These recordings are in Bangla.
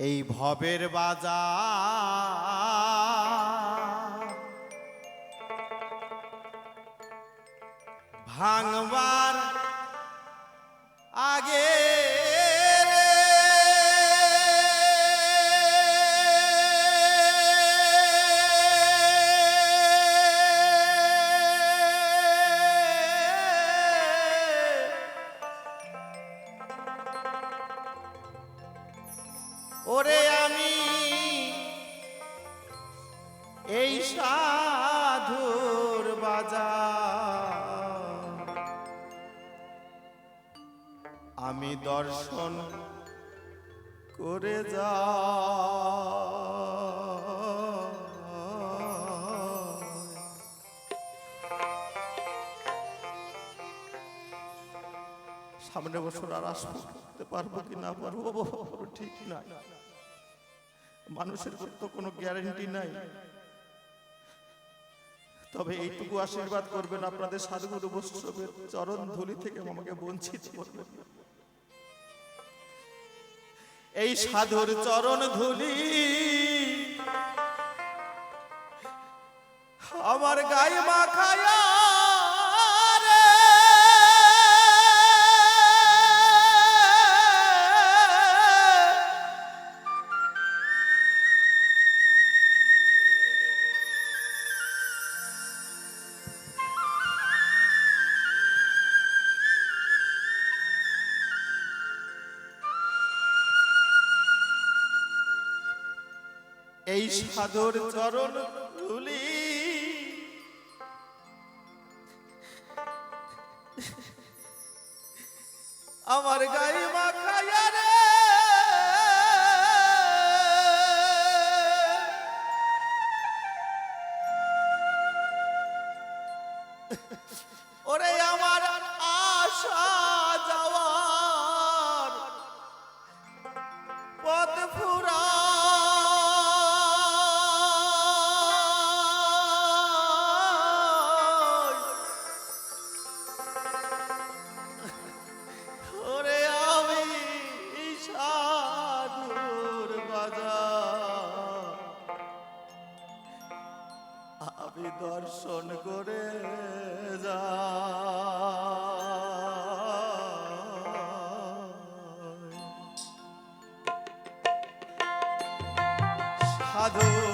এই ভবের বাজা ভাঙবার আগে ওরে আমি এই সাধুর বাজার। আমি দর্শন করে যা। সামনে বছর আর আসতে পারব কি না পারব, ঠিক না মানুষের তো কোনো গ্যারান্টি নাই। তবে এইটুকু আশীর্বাদ করবেন আপনাদের সাধুগুরু বৈষ্ণবের চরণ ধুলি থেকে আমাকে বঞ্চিত করবেন। এই সাধুর চরণ ধুলি আমার গায়ে মাখায়া সাধুর চরণ ধুলি আমার গায়ে মাখায়া দর্শন করে যা। সাধুর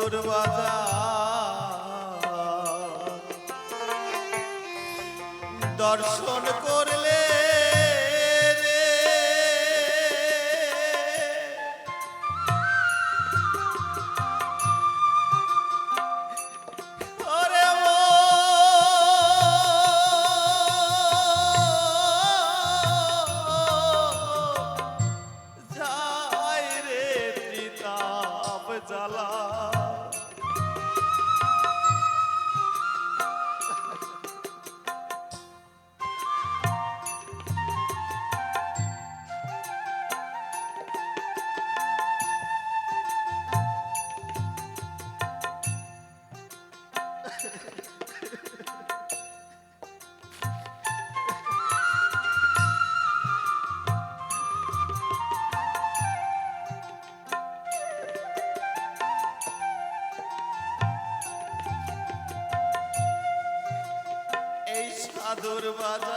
সাধুর বাজার দর্শন সাধুর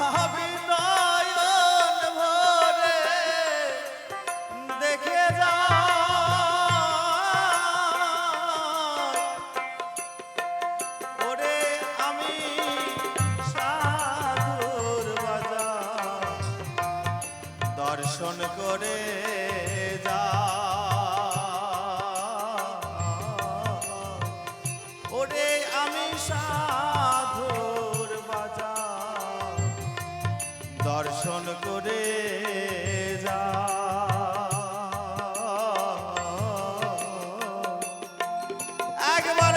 আমি একবার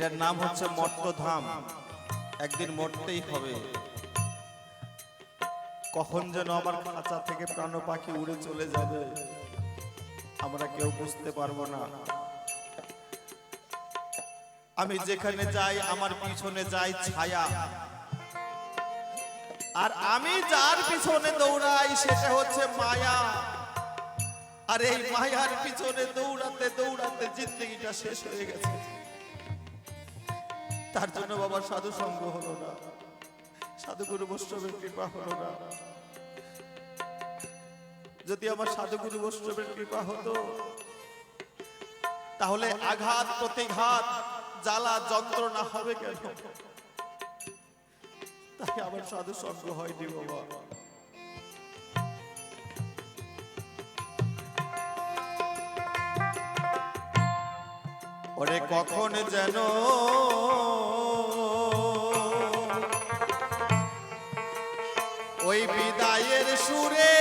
এটার নাম হচ্ছে মর্তধাম। একদিন মরতেই হবে। কখন যেন আমার খাঁচা থেকে প্রাণ পাখি উড়ে চলে যাবে, আমরা কেউ বুঝতে পারব না। আমি যেখানে যাই, আমার পিছনে যাই ছায়া। আর আমি যার পিছনে দৌড়াই, সেটা হচ্ছে মায়া। আর এই মায়ার পিছনে দৌড়াতে দৌড়াতে জিন্দগিটা শেষ হয়ে গেছে। তার জন্য বাবা সাধু সঙ্গ হলো না। সাধুগুরু বৈষ্ণবের কৃপা হলো না। যদি আমার সাধুগুরু বৈষ্ণবের কৃপা হতো, তাহলে আঘাত, প্রতিঘাত, জ্বালা, যন্ত্রণা হবে কেন? তাই আমার সাধু সঙ্গ হয়নি বাবা। ওরে কখন যেন ওই বিদায়ের সুরে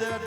যেন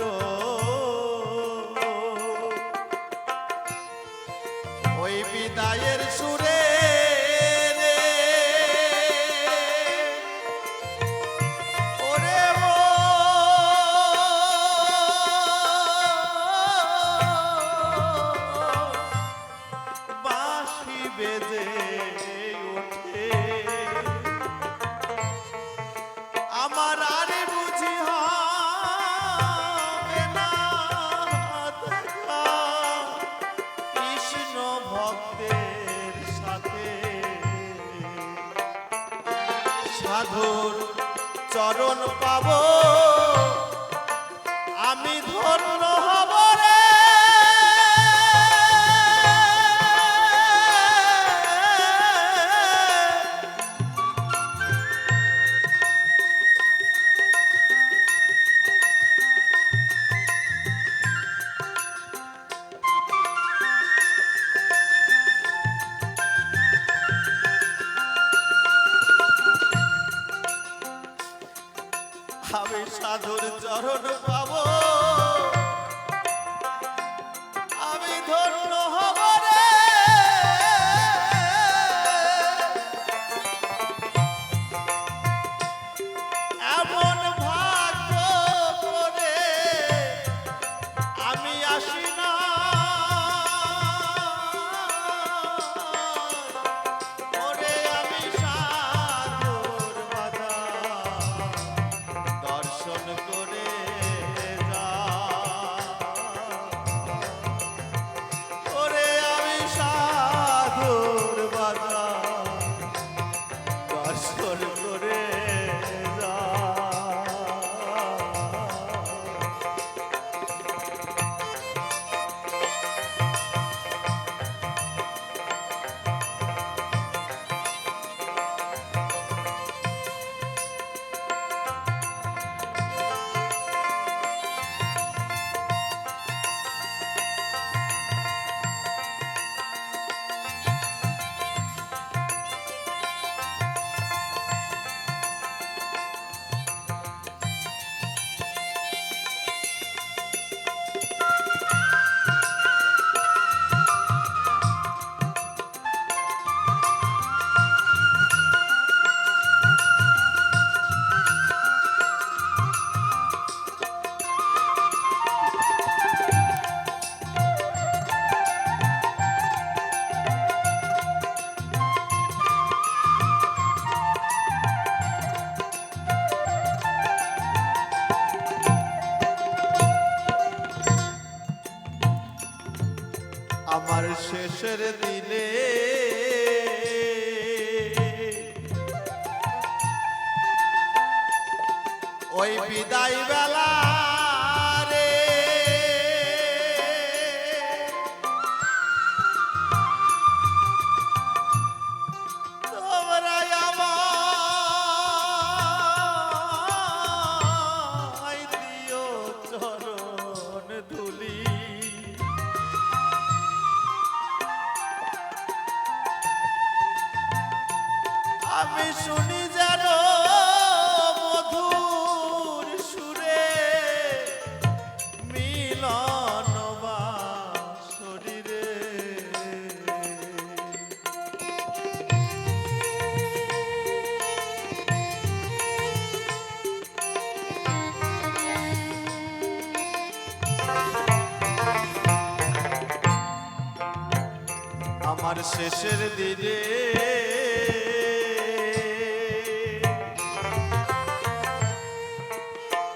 আমার শেষের দিনে।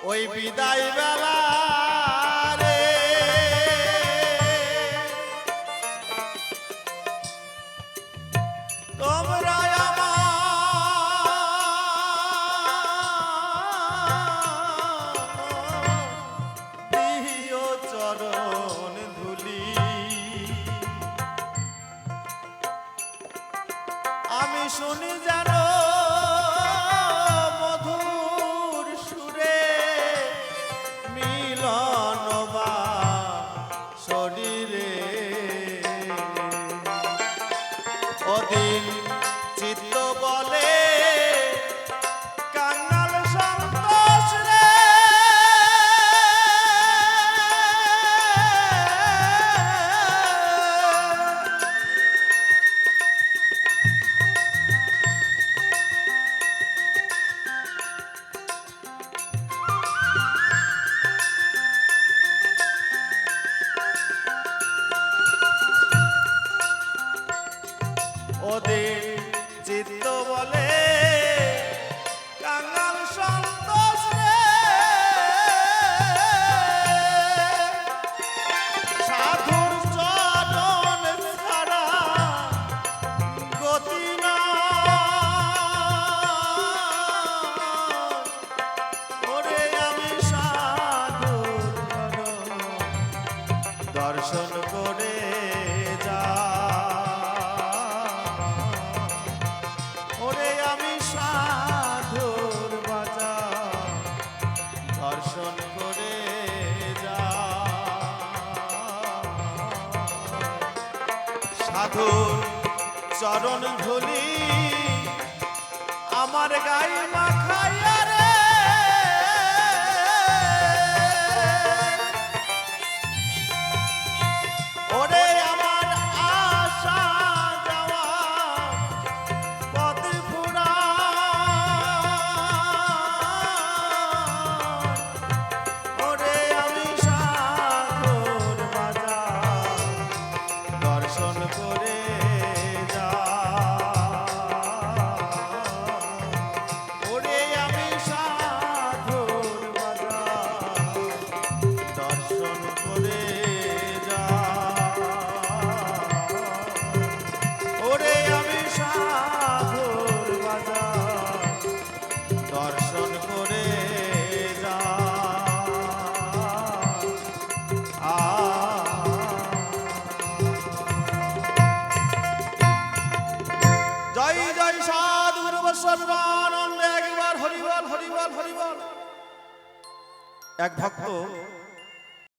ওই বিদায় বেলা মোদে চিত্ত বলে সাধু চরণ ধুলি আমার গাই মাখায়